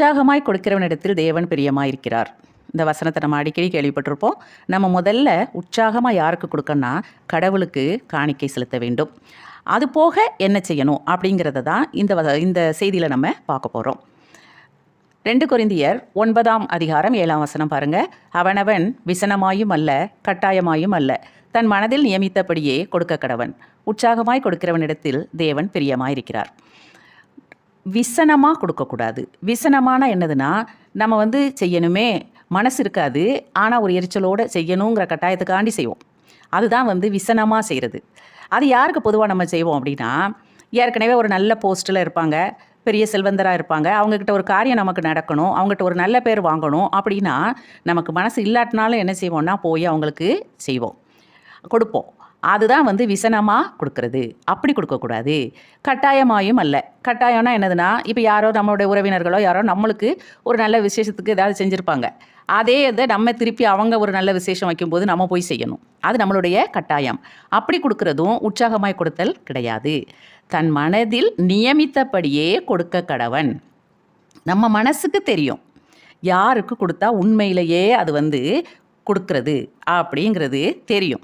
உற்சாகமாய் கொடுக்கிறவனிடத்தில் தேவன் பிரியமாயிருக்கிறார். இந்த வசனத்தை நம்ம அடிக்கடி கேள்விப்பட்டிருப்போம். நம்ம முதல்ல உற்சாகமாக யாருக்கு கொடுக்கணும்னா கடவுளுக்கு காணிக்கை செலுத்த வேண்டும். அது போக என்ன செய்யணும் அப்படிங்கிறத தான் இந்த வ- இந்த செய்தியில் நம்ம பார்க்க போகிறோம் ரெண்டு குறிந்தியர் ஒன்பதாம் அதிகாரம் ஏழாம் வசனம் பாருங்க. அவனவன் விசனமாயும் அல்ல கட்டாயமாயும் அல்ல. தன் மனதில் நியமித்தபடியே கொடுக்க கடவன். உற்சாகமாய் கொடுக்கிறவனிடத்தில் தேவன் பிரியமாயிருக்கிறார். விசனமாக கொடுக்கக்கூடாது. விசனமான என்னதுன்னா நம்ம வந்து செய்யணுமே மனசு இருக்காது ஆனால் ஒரு எரிச்சலோடு செய்யணுங்கிற கட்டாயத்துக்காண்டி செய்வோம். அதுதான் வந்து விசனமாக செய்கிறது அது யாருக்கு பொதுவாக நம்ம செய்வோம் அப்படின்னா ஏற்கனவே ஒரு நல்ல போஸ்ட்டில் இருப்பாங்க பெரிய செல்வந்தராக இருப்பாங்க அவங்கக்கிட்ட ஒரு காரியம் நமக்கு நடக்கணும் அவங்ககிட்ட ஒரு நல்ல பேர் வாங்கணும் அப்படின்னா நமக்கு மனசு இல்லாட்டினாலும் என்ன செய்வோம்னா போய் அவங்களுக்கு செய்வோம். கொடுப்போம். அதுதான் வந்து விசனமாக கொடுக்கறது. அப்படி கொடுக்கக்கூடாது. கட்டாயமாயும் அல்ல. கட்டாயம்னா என்னதுன்னா இப்போ யாரோ நம்மளுடைய உறவினர்களோ யாரோ நம்மளுக்கு ஒரு நல்ல விசேஷத்துக்கு ஏதாவது செஞ்சுருப்பாங்க. அதே இதை நம்ம திருப்பி அவங்க ஒரு நல்ல விசேஷம் வைக்கும்போது நம்ம போய் செய்யணும். அது நம்மளுடைய கட்டாயம். அப்படி கொடுக்கறதும் உற்சாகமாய் கொடுத்தல் கிடையாது. தன் மனதில் நியமித்தபடியே கொடுக்க கடவன். நம்ம மனசுக்கு தெரியும். யாருக்கு கொடுத்தா உண்மையிலேயே அது வந்து கொடுக்கறது அப்படிங்கிறது தெரியும்.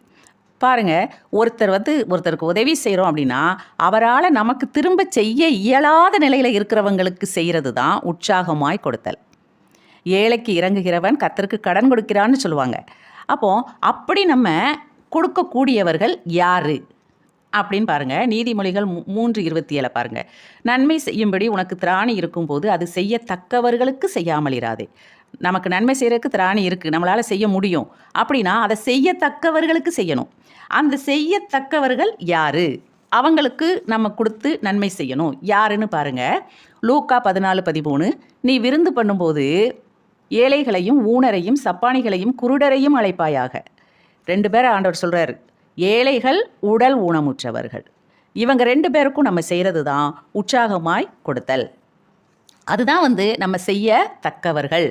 பாருங்க ஒருத்தர் வந்து ஒருத்தருக்கு உதவி செய்கிறோம் அப்படின்னா அவரால் நமக்கு திரும்ப செய்ய இயலாத நிலையில் இருக்கிறவங்களுக்கு செய்கிறது தான் உற்சாகமாய் கொடுத்தல். ஏழைக்கு இறங்குகிறவன் கத்தருக்கு கடன் கொடுக்கிறான்னு சொல்லுவாங்க. அப்போ அப்படி நம்ம கொடுக்கக்கூடியவர்கள் யாரு? அப்படின்னு பாருங்க நீதிமொழிகள் மூன்று இருபத்தி ஏழை பாருங்க. நன்மை செய்யும்படி உனக்கு திராணி இருக்கும்போது அது செய்யத்தக்கவர்களுக்கு செய்யாமல் இராதே நமக்கு நன்மை செய்கிறதுக்கு திராணி இருக்குது நம்மளால் செய்ய முடியும். அப்படின்னா அதை செய்யத்தக்கவர்களுக்கு செய்யணும். அந்த செய்யத்தக்கவர்கள் யாரு? அவங்களுக்கு நம்ம கொடுத்து நன்மை செய்யணும். யாருன்னு பாருங்க. லூக்கா பதினாலு பதிமூணு. நீ விருந்து பண்ணும்போது ஏழைகளையும் ஊனரையும் சப்பானிகளையும் குருடரையும் அழைப்பாயாக. ரெண்டு பேரை ஆண்டவர் சொல்கிறார் ஏழைகள் உடல் ஊனமுற்றவர்கள். இவங்க ரெண்டு பேருக்கும் நம்ம செய்கிறது தான் உற்சாகமாய் கொடுத்தல். அதுதான் வந்து நம்ம செய்ய தக்கவர்கள்